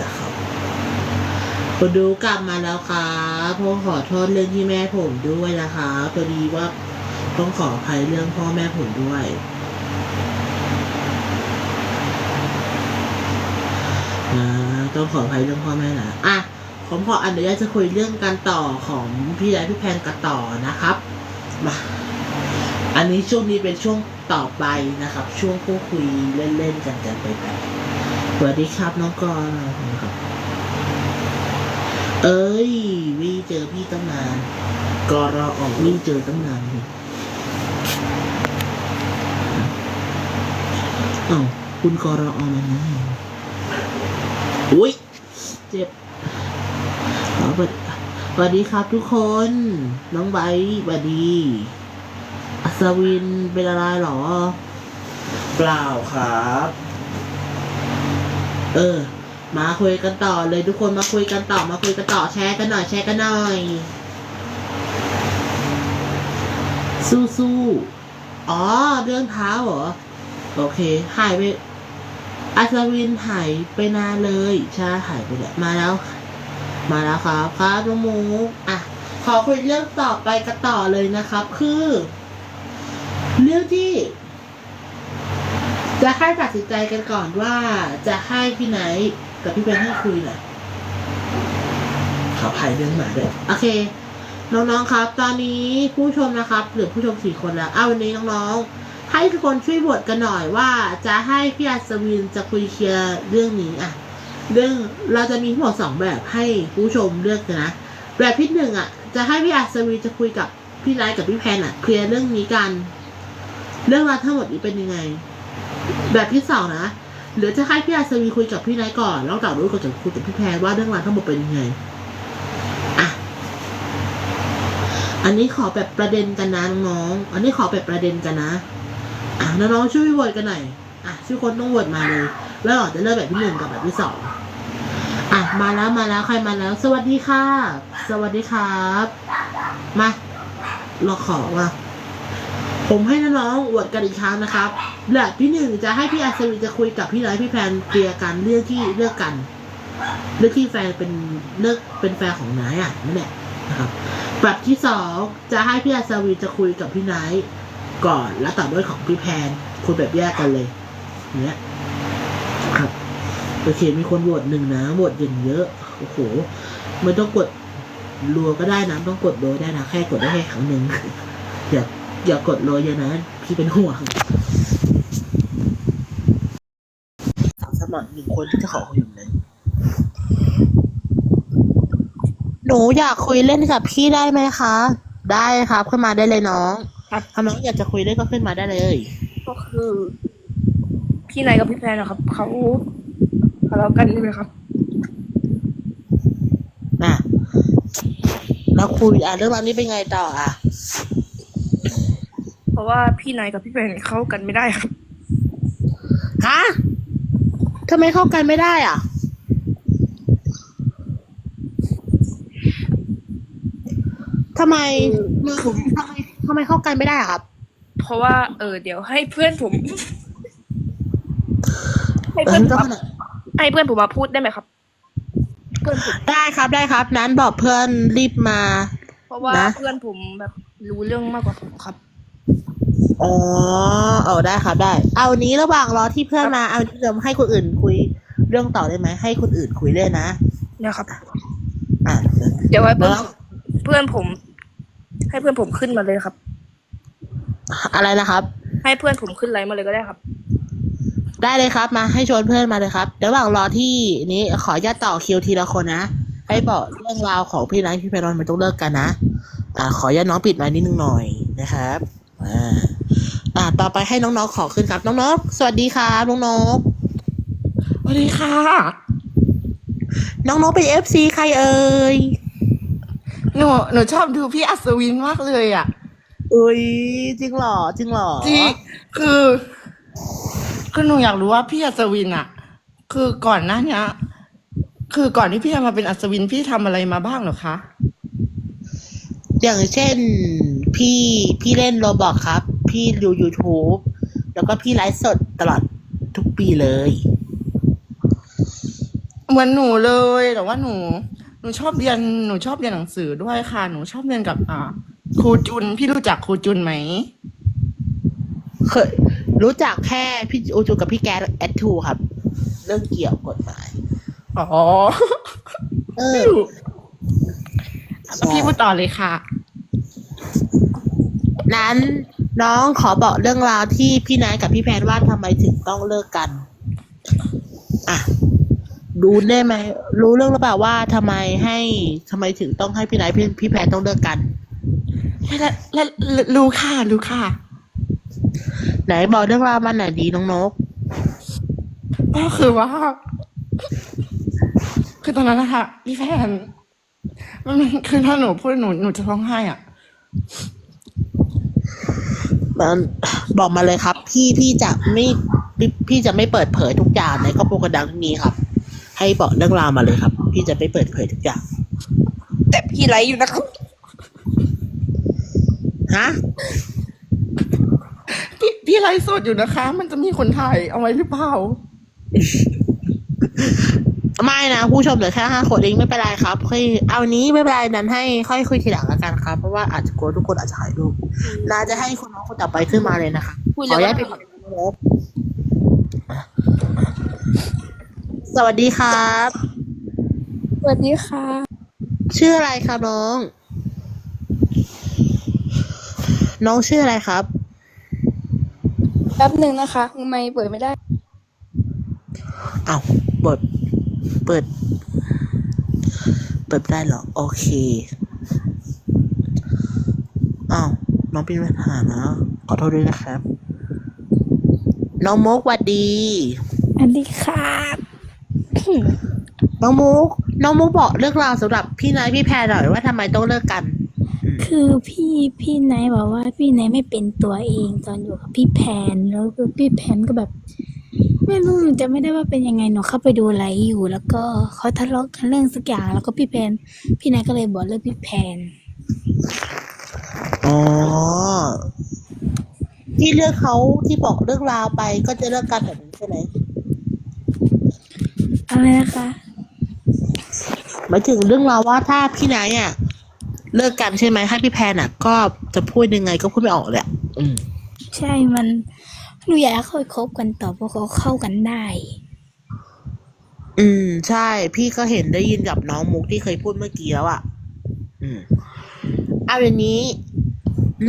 ยะครับคนดูกลับมาแล้วครับผมขอโทษเรื่องที่แม่ผมด้วยนะคะพอดีว่าต้องขออภัยเรื่องพ่อแม่ผมด้วยนะต้องขออภัยเรื่องพ่อแม่นะอะผมขออนุญาตจะคุยเรื่องการต่อของพี่และพี่แพนกันต่อนะครับมาอันนี้ช่วงนี้เป็นช่วงต่อไปนะครับ ช่วงพูดคุยเล่นๆกันกันไปแบบส วัสดีครับน้องกรณ์นครับเอ้ยวี่เจอพี่ตั้งนานกรอออกวี่เจอตั้งนานอ้าวคุณกรออมาไหนอุ้ยเจ็บอ๋อสวัสดีสวัสดีครับทุกคน น้องไบสวัสดีอัศวินเป็นอะไรหรอ เปล่าครับ เออ มาคุยกันต่อเลยทุกคนมาคุยกันต่อมาคุยกันต่อแชร์กันหน่อยแชร์กันหน่อย สู้สู้อ๋อ เรื่องเท้าเหรอ โอเค หายไปอัศวินหายไปนานเลยใช่หายไปแล้วมาแล้ว มาแล้วครับครับน้องมูอะ ขอคุยเรื่องต่อไปกันต่อเลยนะครับ คือ เรื่องที่ จะให้ตัดสินใจกันก่อนว่าจะให้พี่ไนท์กับพี่เบนให้คุยหน่อยขอภัยเรื่องหมาด้วยโอเค น้องๆครับ ตอนนี้ผู้ชมนะครับเหลือผู้ชมสี่คนแล้วเอาวันนี้น้องๆ ให้ทุกคนช่วยบทกันหน่อยว่า จะให้พี่อัศวินจะคุยเคลียร์เรื่องนี้อะเรื่องเราจะมีทั้งหมดสองแบบให้ผู้ชมเลือกกันนะแบบที่หนึ่งอะ จะให้พี่อัศวินจะคุยกับพี่ไนท์กับพี่แพนอะเคลียร์เรื่องนี้กัน เรื่องราวทั้งหมดนี้เป็นยังไง แบบที่สองนะหรือจะให้พี่อัศวีคุยกับพี่นายก่อนแล้วต่อด้วยก็จะคุยกับพี่แพรว่าเรื่องราวทั้งหมดเป็นยังไงอะอันนี้ขอแบบประเด็นกันนะน้องๆอันนี้ขอแบบประเด็นกันนะอะน้องๆช่วยโหวตกันหน่อยอะช่วยคนต้องโหวตมาเลย แล้วเราจะเลือกแบบที่หนึ่งกับแบบที่สองอะมาแล้วมาแล้วใครมาแล้ว สวัสดีค่ะ สวัสดีครับ มาเราขอว่า ผมให้น้องๆอวดกันอีกครั้งนะครับแบบที่หนึ่งจะให้พี่อาศวินจะคุยกับพี่ไลท์พี่แพนเคลียร์กันเรื่องที่เลือกกันเรื่องที่แฟนเป็นเลือกเป็นแฟนของนายอะนั่นแหละนะครับแบบที่สองจะให้พี่อาศวินจะคุยกับพี่ไนท์ก่อนแล้วต่อด้วยของพี่แพนคุยแบบแยกกันเลยเนี้ยครับโอเคมีคนโหวตหนึ่งนะโหวตอย่างเยอะโอ้โหไม่ต้องกดรัวก็ได้นะต้องกดโดยได้นะแค่กดได้แค่ครั้งหนึ่งอย่า อย่ากดโรยเยอะนะ พี่เป็นห่วงสาวสมัครหนึ่งคนที่จะขอคุยกับนั้นหนูอยากคุยเล่นกับพี่ได้ไหมคะ ได้ครับขึ้นมาได้เลยน้องครับถ้าน้องอยากจะคุยเล่นก็ขึ้นมาได้เลย ก็คือ พี่นายกับพี่แพนนะครับเขาทะเลาะกันใช่ไหมครับอะ แล้วคุยอะเรื่องราวนี้เป็นไงต่ออะเพ ราะว่าพี่นายกับพี่แพนเข้ากันไม่ได้ครับฮะทำไมเข้ากันไม่ได้อะ ทำไมทำไมทำไมเข้ากันไม่ได้อะครับ เพราะว่าเออเดี๋ยวให้เพื่อนผม ให้เพื่อนผมมาให้เพื่อนผมมาพูดได้ไหมครับ เพื่อนผมได้ครับได้ครับ นั้นบอกเพื่อนรีบมา เพราะว่านะ เพื่อนผมแบบรู้เรื่องมากกว่าผมครับ อ๋อเอาได้ครับได้ เอานี้ระหว่างรอที่เพื่อนมาเอาที่เดิมให้คนอื่นคุยเรื่องต่อได้ไหมให้คนอื่นคุยเลยนะเนี่ยครับ อะเดี๋ยวให้เพื่อนแล้วเพื่อนผม ให้เพื่อนผมขึ้นมาเลยครับ อะไรนะครับ ให้เพื่อนผมขึ้นไลน์มาเลยก็ได้ครับ ได้เลยครับ มาให้ชวนเพื่อนมาเลยครับเดี๋ยวระหว่างรอที่นี้ขออนุญาตต่อคิวทีละคนนะให้บอกเรื่องราวของพี่ไนท์พี่เพรอนมันต้องเลิกกันนะอ่าขออนุญาตน้องปิดไมานิดนึงหน่อยนะครับ อ่าอ่า ต่อไปให้น้องๆขอขึ้นครับ น้องๆสวัสดีครับน้องสวัสดีค่ะๆน้องๆเป็นเอฟซีใครเอ่ยหนูหนูชอบดูพี่อัศวินมากเลยอะอุ้ยจริงเหรอจริงเหรอจริงคือคือหนูอยากรู้ว่าพี่อัศวินอะ คือก่อนหน้าเนี้ยคือก่อนที่พี่จะมาเป็นอัศวินพี่ทำอะไรมาบ้างเหรอคะ อย่างเช่นพี่พี่เล่นโรบอกครับ พี่ดู YouTube แล้วก็พี่ไลฟ์สดตลอดทุกปีเลยอเหมือนหนูเลยแต่ว่าหนู หนูชอบเรียนหนูชอบเรียนหนังสือด้วยค่ะ หนูชอบเรียนกับอ่าครูจุน พี่รู้จักครูจุนไหมเคยรู้จักแค่พี่โอจูกับพี่แก๊สแอดทูครับ เรื่องเกี่ยวกฎหมายอ๋อเออพี่พูดต่อเลยค่ะ นั้น น้องขอบอกเรื่องราวที่พี่นายกับพี่แพนว่าทำไมถึงต้องเลิกกัน อะรู้ได้ไหมรู้เรื่องหรือเปล่าว่าทำไมให้ทำไมถึงต้องให้พี่นายพี่พี่แพนต้องเลิกกันและและและรู้ค่ะรู้ค่ะ ไหนบอกเรื่องราวมันหน่อยดีน้องนก ก็คือว่า คือตอนนั้นนะคะพี่แฟนมันคือถ้าหนูพูดหนูหนูจะร้องไห้อะมัน บอกมาเลยครับ พี่พี่จะไม่พี่พี่จะไม่เปิดเผยทุกอย่างในครอบครัวกระดังนี้ครับ ให้บอกเรื่องราวมาเลยครับ พี่จะไม่เปิดเผยทุกอย่าง แต่พี่ไลฟ์อยู่นะครับฮะพี่พี่ไลฟ์สดอยู่นะคะ มันจะมีคนถ่ายเอาไว้หรือเปล่า ไม่นะผู้ชมเหลือแค่ห้าคนเองไม่เป็นไรครับค่อยเอานี้ไม่เป็นไรนั้นให้ค่อยคุยทีหลังแล้วกันครับ เพราะว่าอาจจะกลัวทุกคนอาจจะถ่ายรูปนาจะให้คนน้องคนต่อไปขึ้นมาเลยนะคะคุยขเลยออนุญาตว่าไปก่อนนะครับสวัสดีครับ สวัสดีค่ะ ชื่ออะไรครับน้อง น้องชื่ออะไรครับแป๊บหนึ่งนะคะ ไม่เปิดไม่ได้อ้าวเปิดเปิด เปิดได้เหรอ โอเค อ้าว น้องเป็นปัญหานะ ขอโทษด้วยนะครับ น้องมุกหวัดดีสวัสดีครับ น้องมุก น้องมุกบอกเรื่องราวสำหรับพี่นายพี่แพรหน่อยว่าทำไมต้องเลิกกัน คือพี่พี่ไนท์บอกว่าพี่ไนท์ไม่เป็นตัวเองตอนอยู่กับพี่แพนแล้วก็พี่แพนก็แบบ ไม่รู้หนูจะไม่ได้ว่าเป็นยังไงหนูเข้าไปดูไลฟ์อยู่ แล้วก็เขาทะเลาะกันเรื่องสักอย่างแล้วก็พี่แพนพี่ไนท์ก็เลยบอกเลิกพี่แพนอ๋อ ที่เลือกเขาที่บอกเรื่องราวไปก็จะเลิกกันแบบนี้ใช่ไหมอะไรนะคะหมายถึงเรื่องราวว่าถ้าพี่นายอะเลิกกันใช่ไหมให้พี่แพนอะ ก็จะพูดยังไงก็พูดไม่ออกเลยอะอืม ใช่มัน หนูอยากให้เขาคบกันต่อเพราะเขาเข้ากันได้ อืม ใช่ พี่ก็เห็นได้ยินกับน้องมุกที่เคยพูดเมื่อกี้แล้วอะ อืม เอาอย่างนี้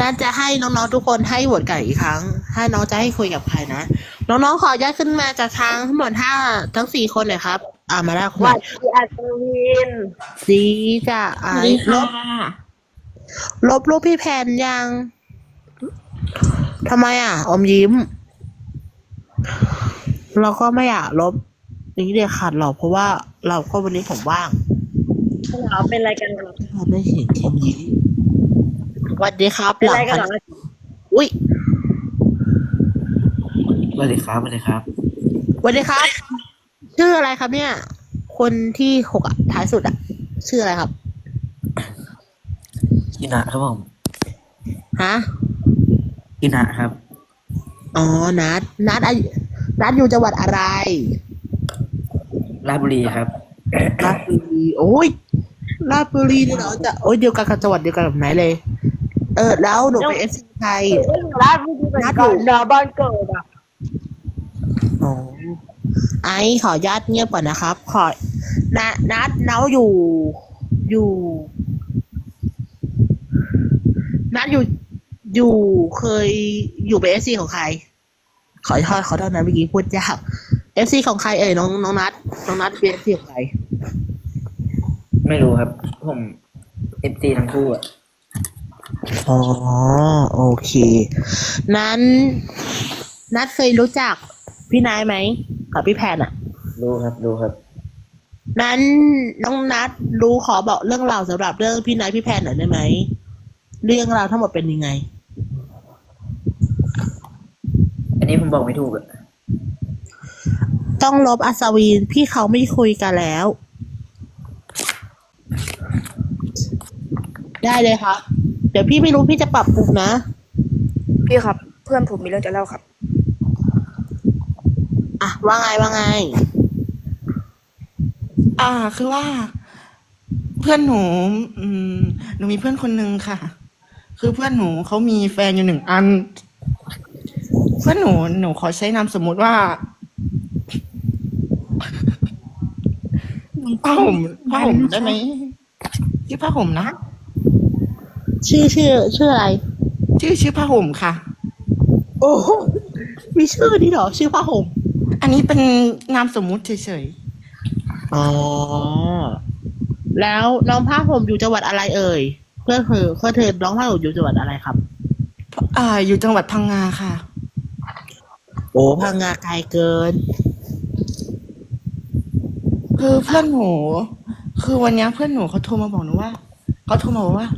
น่าจะให้น้องๆทุกคนให้โหวตกันอีกครั้ง ถ้าน้องจะให้คุยกับใครนะ น้องๆขอย้ายขึ้นมาจากทางทั้งหมดห้าทั้งสี่คนเลยครับ อ่ามาแล้วคุณวัดดีอัศวินสีจะไอสวัสดีลค่ะบลบรูปพี่แพนยังทำไมอะ อมยิ้ม เราก็ไม่อยากลบนี้เดียขาดหรอกเพราะว่าเราก็วันนี้ผมว่างเราเป็นอะไรกันเหรอเราได้เห็นทีมยิ้มสวัสดีครับเป็นหลัอะไรงกันเหรออุ้ยสวัสดีครับสวัสดีครับสวัสดีครับ ชื่ออะไรครับเนี่ย คนที่หกอะท้ายสุดอะ ชื่ออะไรครับอินะครับผมฮะอินะครับ อ๋อ นัด นัดอายุนัดอยู่จังหวัดอะไรราชบุรีครับราชบุรีโอ้ยราชบุรีเนี่ยเหรอจะโอ้ยเดียวกันกับจังหวัดเดียวกันแบบไหนเลย เออ แล้วหนูเป็นเอฟซีไทย ราชบุรีเหมือนกันเนาะบ้านเกิดอะอ๋อ ไอขออนุญาตเงียบก่อนนะครับ ขอนัดนัดเนาอยู่ อยู่ นัดอยู่ อยู่เคยอยู่เป็นเอฟซีของใคร ขอโทษขอโทษนะเมื่อกี้พูดยากเอฟซีของใครเอ่ยน้องน้องนัดน้องนัดเป็นเอฟซีของใคร ไม่รู้ครับ ผมเอฟซีทั้งคู่อะอ๋อโอเค นั้น นัดเคยรู้จักพี่นายไหมกับพี่แพนอะรู้ครับรู้ครับ นั้นน้องนัดรู้ขอบอกเรื่องราวสำหรับเรื่องพี่นายพี่แพนหน่อยได้ไหม เรื่องราวทั้งหมดเป็นยังไง อันนี้ผมบอกไม่ถูกอะต้องลบอัศวินพี่เขาไม่คุยกันแล้ว ได้เลยครับเดี๋ยวพี่ไม่รู้พี่จะปรับปรุงนะ พี่ครับ เพื่อนผมมีเรื่องจะเล่าครับ อะ ว่าไงว่าไง อ่า คือว่า เพื่อนหนู อืมหนูมีเพื่อนคนนึงค่ะ คือเพื่อนหนูเขามีแฟนอยู่หนึ่งอัน เพื่อนหนูหนูขอใช้นามสมมุติว่า ผ้าห่มผ้าห่มได้ไหมชื่อผ้าห่มนะชื่อชื่อชื่ออะไร ชื่อชื่อผ้าห่มค่ะ โอ้โหมีชื่อนี้เหรอ ชื่อผ้าห่มอันนี้เป็นนามสมมุติเฉยอ๋อแล้วน้องผ้าห่มอยู่จังหวัดอะไรเอ่ยเพื่อนเธอเพื่อนเธอน้องผ้าห่มอยู่จังหวัดอะไรครับ ๆอ่าอยู่จังหวัดพังงาค่ะ โอ้พังงาไกลเกิน คือเพื่อนหนู คือวันเนี้ยเพื่อนหนูเขาโทรมาบอกหนูว่าเขาโทรมาบอกว่า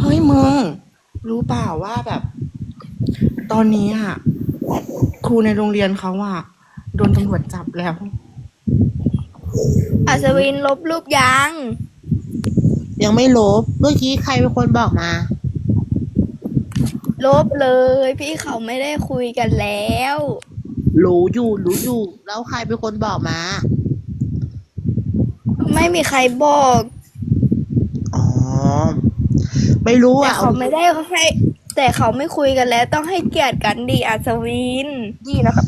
เฮ้ยมึง รู้เปล่าว่าแบบ ตอนนี้อะครูในโรงเรียนเขาอะโดนตำรวจจับแล้ว อัศวินลบรูปยัง ยังไม่ลบเมื่อกี้ใครเป็นคนบอกมา ลบเลย พี่เขาไม่ได้คุยกันแล้ว รู้อยู่รู้อยู่ แล้วใครเป็นคนบอกมา ไม่มีใครบอกอ๋อ ไม่รู้แต่อะเขาไม่ได้ให้แต่เขาไม่คุยกันแล้ว ต้องให้เกียรติกันดีอัศวินดีนะครับ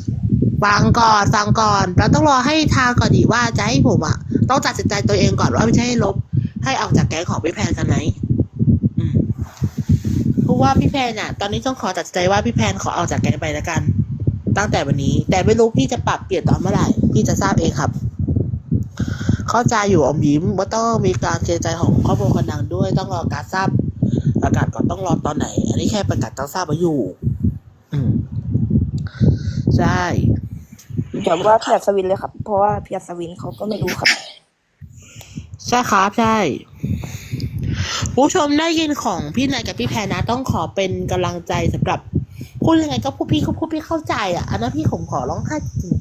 ฟังก่อนฟังก่อนเราต้องรอให้ทางก่อนดีว่าจะให้ผมอะ ต้องตัดสินใจตัวเองก่อนว่าไม่ใช่ให้ลบ ให้ออกจากแก๊งของพี่แพนกันไหมอืมเพราะว่าพี่แพนอะ ตอนนี้ต้องขอตัดสินใจว่าพี่แพนขอออกจากแก๊งไปแล้วกัน ตั้งแต่วันนี้ แต่ไม่รู้พี่จะปรับเปลี่ยนตอนเมื่อไหร่พี่จะทราบเองครับ เข้าใจอยู่อมยิ้มว่าต้องมีการเจรจาของครอบครัวคนดังด้วยต้องรอการทราบประกาศก่อนต้องรอตอนไหน อันนี้แค่ประกาศต้องทราบมาอยู่ อืมใช่อย่าว่าพี่อัศวินเลยครับ เพราะว่าพี่อัศวินเขาก็ไม่รู้ครับใช่ครับใช่ผู้ชมได้ยินของพี่นายกับพี่แพรนะ ต้องขอเป็นกำลังใจสำหรับ พูดยังไงก็พูดพี่ก็พูดพี่เข้าใจอะอันนั้นพี่ผมขอร้องไห้จริง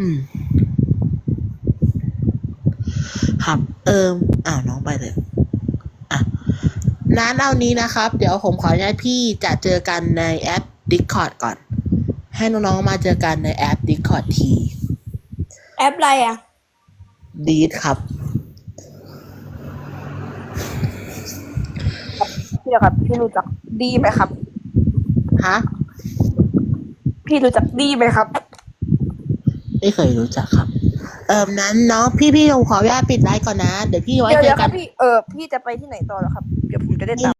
อืม ครับ เอิมอ้าวน้องไปเลยอะนั้นเอานี้นะครับ เดี๋ยวผมขออนุญาตพี่จะเจอกันในแอป Discord ก่อน ให้น้องๆมาเจอกันในแอป Discord ทีแอปอะไรอะดีดครับพี่ครับพี่รู้จักดีไหมครับ ฮะ พี่รู้จักดีไหมครับ ไม่เคยรู้จักครับ เอิมนั้นเนาะพี่พี่ผมขออนุญาตปิดไลฟ์ก่อนนะ เดี๋ยวพี่ไว้เดี๋ยวเจเดี๋ยอวคกัรัน บพี่เออพี่จะไปที่ไหนต่อเหรอครับ เดี๋ยวผมจะได้ตาม